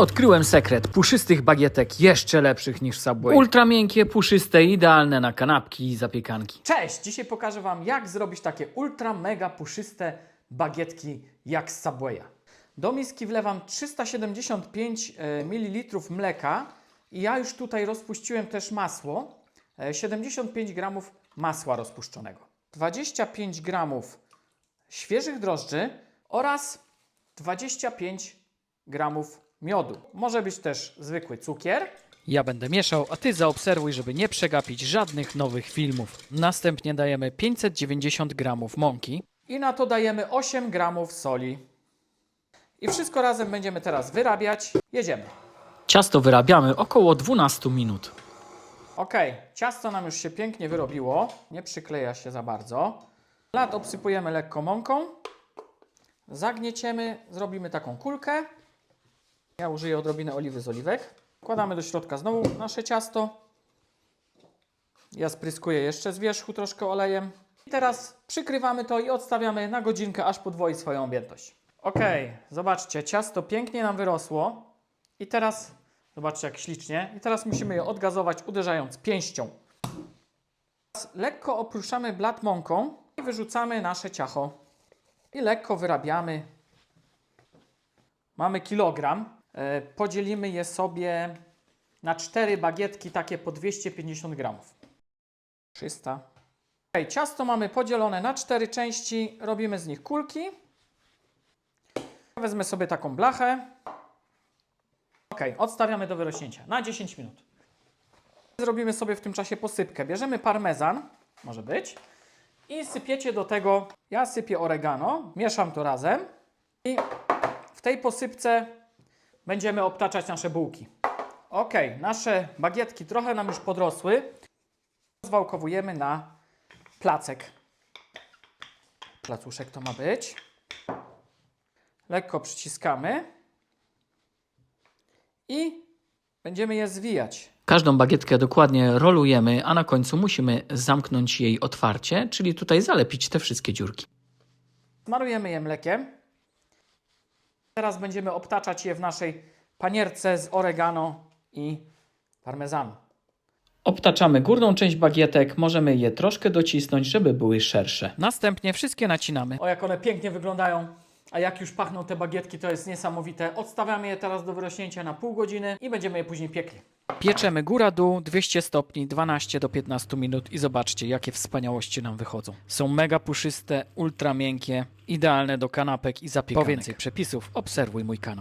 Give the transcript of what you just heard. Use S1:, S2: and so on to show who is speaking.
S1: Odkryłem sekret puszystych bagietek jeszcze lepszych niż Subway. Ultra miękkie, puszyste, idealne na kanapki i zapiekanki.
S2: Cześć! Dzisiaj pokażę Wam, jak zrobić takie ultra mega puszyste bagietki jak z Subwaya. Do miski wlewam 375 e, ml mleka i ja już tutaj rozpuściłem też masło. e, 75 g masła rozpuszczonego. 25 g świeżych drożdży oraz 25 gramów miodu. Może być też zwykły cukier.
S1: Ja będę mieszał, a ty zaobserwuj, żeby nie przegapić żadnych nowych filmów. Następnie dajemy 590 gramów mąki.
S2: I na to dajemy 8 gramów soli. I wszystko razem będziemy teraz wyrabiać. Jedziemy.
S1: Ciasto wyrabiamy około 12 minut.
S2: Ok, ciasto nam już się pięknie wyrobiło. Nie przykleja się za bardzo. Lat obsypujemy lekko mąką. Zagnieciemy, zrobimy taką kulkę. Ja użyję odrobinę oliwy z oliwek. Wkładamy do środka znowu nasze ciasto. Ja spryskuję jeszcze z wierzchu troszkę olejem. I teraz przykrywamy to i odstawiamy na godzinkę, aż podwoi swoją objętość. Ok, zobaczcie, ciasto pięknie nam wyrosło. I teraz, zobaczcie jak ślicznie. I teraz musimy je odgazować, uderzając pięścią. Teraz lekko oprószamy blat mąką i wyrzucamy nasze ciacho. I lekko wyrabiamy. Mamy kilogram. E, Podzielimy je sobie na cztery bagietki, takie po 250 gramów. 300. Ok, ciasto mamy podzielone na cztery części. Robimy z nich kulki. Wezmę sobie taką blachę. Ok, odstawiamy do wyrośnięcia na 10 minut. Zrobimy sobie w tym czasie posypkę. Bierzemy parmezan, może być, i sypiecie do tego, ja sypię oregano, mieszam to razem i w tej posypce będziemy obtaczać nasze bułki. Ok, nasze bagietki trochę nam już podrosły. Zwałkowujemy na placek. Placuszek to ma być. Lekko przyciskamy i będziemy je zwijać.
S1: Każdą bagietkę dokładnie rolujemy, a na końcu musimy zamknąć jej otwarcie, czyli tutaj zalepić te wszystkie dziurki.
S2: Smarujemy je mlekiem. Teraz będziemy obtaczać je w naszej panierce z oregano i parmezanu.
S1: Obtaczamy górną część bagietek, możemy je troszkę docisnąć, żeby były szersze. Następnie wszystkie nacinamy.
S2: O, jak one pięknie wyglądają. A jak już pachną te bagietki, to jest niesamowite. Odstawiamy je teraz do wyrośnięcia na pół godziny i będziemy je później piekli.
S1: Pieczemy góra-dół, 200 stopni, 12 do 15 minut i zobaczcie, jakie wspaniałości nam wychodzą. Są mega puszyste, ultra miękkie, idealne do kanapek i zapiekanek. Po więcej przepisów obserwuj mój kanał.